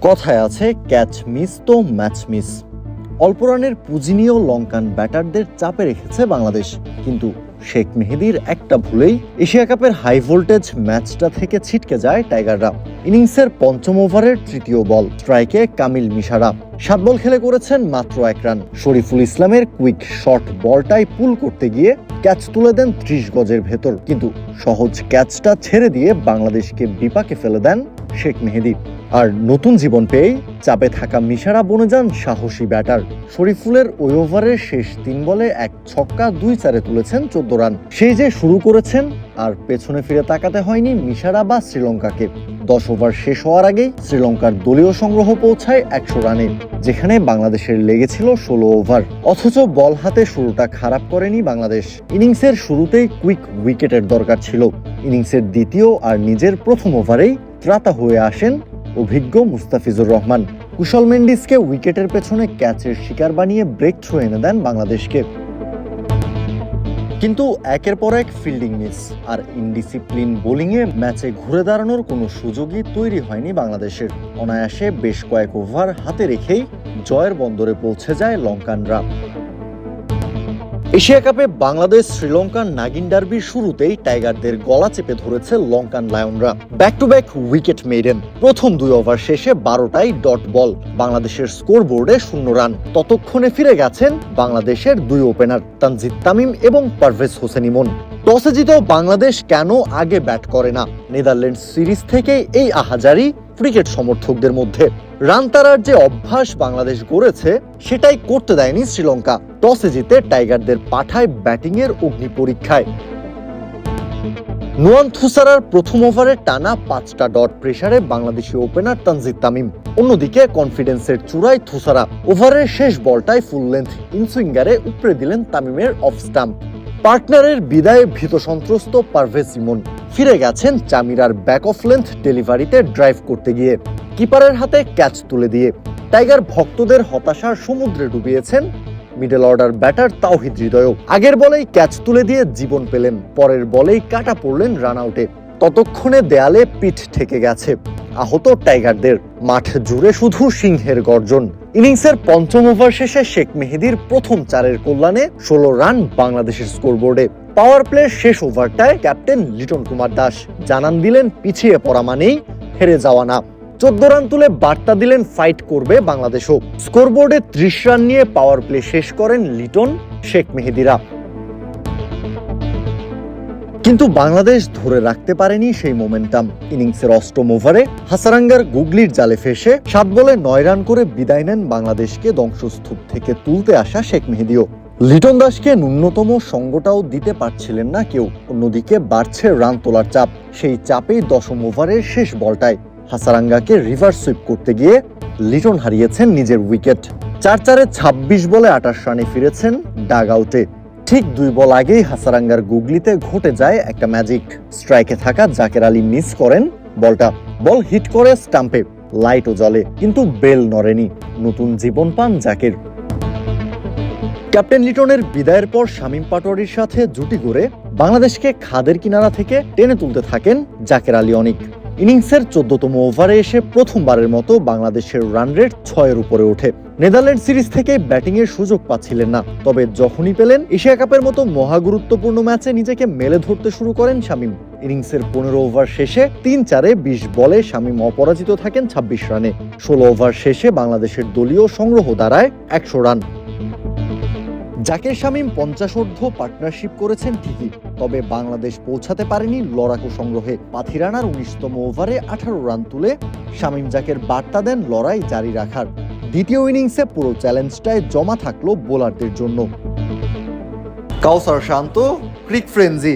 কথায় আছে catch miss তো ম্যাচ মিস অল্প রানের পুঁজি নিয়েও লঙ্কান ব্যাটারদের চাপে রেখেছে বাংলাদেশ। কিন্তু শেখ মেহেদির একটা ভুলেই এশিয়া কাপের হাই ভোল্টেজ ম্যাচটা থেকে ছিটকে যায় টাইগাররা। ইনিংসের পঞ্চম ওভারের তৃতীয় বল স্ট্রাইকে কামিল মিশারা। সাত বল খেলে করেছেন মাত্র এক রান। শরীফুল ইসলামের কুইক শর্ট বলটাই পুল করতে গিয়ে ক্যাচ তুলে দেন ত্রিশ গজের ভেতর। কিন্তু সহজ ক্যাচটা ছেড়ে দিয়ে বাংলাদেশকে বিপাকে ফেলে দেন শেখ মেহেদি। আর নতুন জীবন পেয়েই চাপে থাকা মিশারা বনে যান সাহসী ব্যাটার। শরীফুলের ওই ওভারের শেষ তিন বলে এক ছক্কা দুই চারে তুলেছেন চোদ্দ রান। সেই যে শুরু করেছেন আর পেছনে ফিরে তাকাতে হয়নি মিশারা বা শ্রীলঙ্কাকে। দশ ওভার শেষ হওয়ার আগেই শ্রীলঙ্কার দলীয় সংগ্রহ পৌঁছায় একশো রানে, যেখানে বাংলাদেশের লেগেছিল ষোলো ওভার। অথচ বল হাতে শুরুটা খারাপ করেনি বাংলাদেশ। ইনিংসের শুরুতেই কুইক উইকেটের দরকার ছিল। ইনিংসের দ্বিতীয় আর নিজের প্রথম ওভারেই ত্রাতা হয়ে আসেন অভিজ্ঞ মুস্তাফিজুর রহমান। কুশল মেন্ডিসকে উইকেটের পেছনে ক্যাচের শিকার বানিয়ে ব্রেক থ্রো এনে দেন বাংলাদেশকে। কিন্তু একের পর এক ফিল্ডিং মিস আর ইনডিসিপ্লিন বোলিংয়ে ম্যাচে ঘুরে দাঁড়ানোর কোনো সুযোগই তৈরি হয়নি বাংলাদেশের। অনায়াসে বেশ কয়েক ওভার হাতে রেখেই জয়ের বন্দরে পৌঁছে যায় লঙ্কানরা। এশিয়া কাপে বাংলাদেশ, শ্রীলঙ্কার নাগিন ডার্বির শুরুতেই টাইগারদের গলা চেপে ধরেছে Lankan লায়নরা। Back to back wicket maiden প্রথম দুই ওভার শেষে বারোটাই ডট বল। বাংলাদেশের স্কোর বোর্ডে শূন্য রান। ততক্ষণে ফিরে গেছেন বাংলাদেশের দুই ওপেনার তানজিদ তামিম এবং পারভেজ হোসেন ইমন। টসে জিতেও বাংলাদেশ কেন আগে ব্যাট করে না? নেদারল্যান্ড সিরিজ থেকে এই আহাজারি ক্রিকেট সমর্থকদের মধ্যে। রান তারার যে অভ্যাস বাংলাদেশ গড়েছে, সেটাই করতে দেয়নি শ্রীলঙ্কা। টসে জিতে টাইগারদের পাঠায় ব্যাটিংয়ের অগ্নি পরীক্ষায়। নোয়ান থুসারার প্রথম ওভারে টানা পাঁচটা ডট প্রেসারে বাংলাদেশি ওপেনার তানজিদ তামিম। অন্যদিকে কনফিডেন্সের চূড়ায় থুসারা। ওভারের শেষ বলটায় ফুল লেন্থ ইনসুইঙ্গারে উপড়ে দিলেন তামিমের অফ স্টাম্প। পার্টনারের বিদায়ে ভীত সন্ত্রস্ত পারভেজ ইমন ফিরে গেছেন চামিরার ব্যাক অফ লেন্থ ডেলিভারিতে ড্রাইভ করতে গিয়ে। কিপারের হাতে ক্যাচ তুলে দিয়ে। টাইগার ভক্তদের হতাশার সমুদ্রে ডুবিয়েছেন মিডল অর্ডার ব্যাটার তাওহিদ হৃদয়ও। আগের বলেই ক্যাচ তুলে দিয়ে জীবন পেলেন, পরের বলেই কাটা পড়লেন রান আউটে ততক্ষণে দেয়ালে পিঠ ঠেকে গেছে। আহত টাইগারদের। মাঠ জুড়ে শুধু সিংহের গর্জন। ইনিংসের পঞ্চম ওভার শেষে শেখ মেহেদির প্রথম চারের কল্যাণে ষোলো রান বাংলাদেশের স্কোরবোর্ডে। পাওয়ার প্লের শেষ ওভারটায় ক্যাপ্টেন লিটন কুমার দাস জানান দিলেন, পিছিয়ে পড়া মানেই হেরে যাওয়া না। চোদ্দ রান তুলে বার্তা দিলেন, ফাইট করবে বাংলাদেশও। স্কোরবোর্ডে ত্রিশ রান নিয়ে পাওয়ার প্লে শেষ করেন লিটন, শেখ মেহেদিরা। কিন্তু বাংলাদেশ ধরে রাখতে পারেনি সেই মোমেন্টাম ইনিংসের অষ্টম ওভারে হাসারাঙ্গার গুগলির জালে ফেসে সাত বলে নয় রান করে বিদায় নেন বাংলাদেশকে ধ্বংসস্তূপ থেকে তুলতে আসা শেখ মেহেদিও। লিটন দাসকে ন্যূনতম সঙ্গটাও দিতে পারছিলেন না কেউ। অন্যদিকে বাড়ছে রান তোলার চাপ। সেই চাপেই দশম ওভারের শেষ বলটায় হাসারাঙ্গাকে রিভার্স সুইপ করতে গিয়ে লিটন হারিয়েছেন নিজের উইকেট। চার চারে ছাব্বিশ বলে আটাশ রানে ফিরেছেন ডাগ আউটে। ঠিক দুই বল আগেই হাসারাঙ্গার গুগলিতে ঘটে যায় একটা ম্যাজিক স্ট্রাইকে থাকা জাকের আলী মিস করেন বলটা। বল হিট করে স্টাম্পে লাইটও জ্বলে, কিন্তু বেল নড়েনি। নতুন জীবন পান জাকের। ক্যাপ্টেন লিটনের বিদায়ের পর শামীম পাটোয়ারির সাথে জুটি গড়ে বাংলাদেশকে খাদের কিনারা থেকে টেনে তুলতে থাকেন জাকের আলী অনিক। ইনিংসের চোদ্দতম ওভারে এসে প্রথমবারের মতো বাংলাদেশের রান রেট ছয়ের উপরে ওঠে। নেদারল্যান্ড সিরিজ থেকে ব্যাটিং এর সুযোগ পাচ্ছিলেন না, তবে যখনই পেলেন, এশিয়া কাপের মতো মহাগুরুত্বপূর্ণ ম্যাচে নিজেকে মেলে ধরতে শুরু করেন শামীম। ইনিংসের পনেরো ওভার শেষে তিন চারে বিশ বলে শামীম অপরাজিত থাকেন ছাব্বিশ রানে। ষোলো ওভার শেষে বাংলাদেশের দলীয় সংগ্রহ দাঁড়ায় একশো রান। জাকের শামীম পঞ্চাশোর্ধ পার্টনারশিপ করেছেন ঠিকই, তবে বাংলাদেশ পৌঁছাতে পারেনি লড়াকু সংগ্রহে। পাথিরানার উনিশতম ওভারে আঠারো রান তুলে শামীম জাকের বার্তা দেন লড়াই জারি রাখার। দ্বিতীয় ইনিংসে পুরো চ্যালেঞ্জটায় জমা থাকল বোলারদের জন্য। কাউসার শান্ত, ক্রিক ফ্রেঞ্জি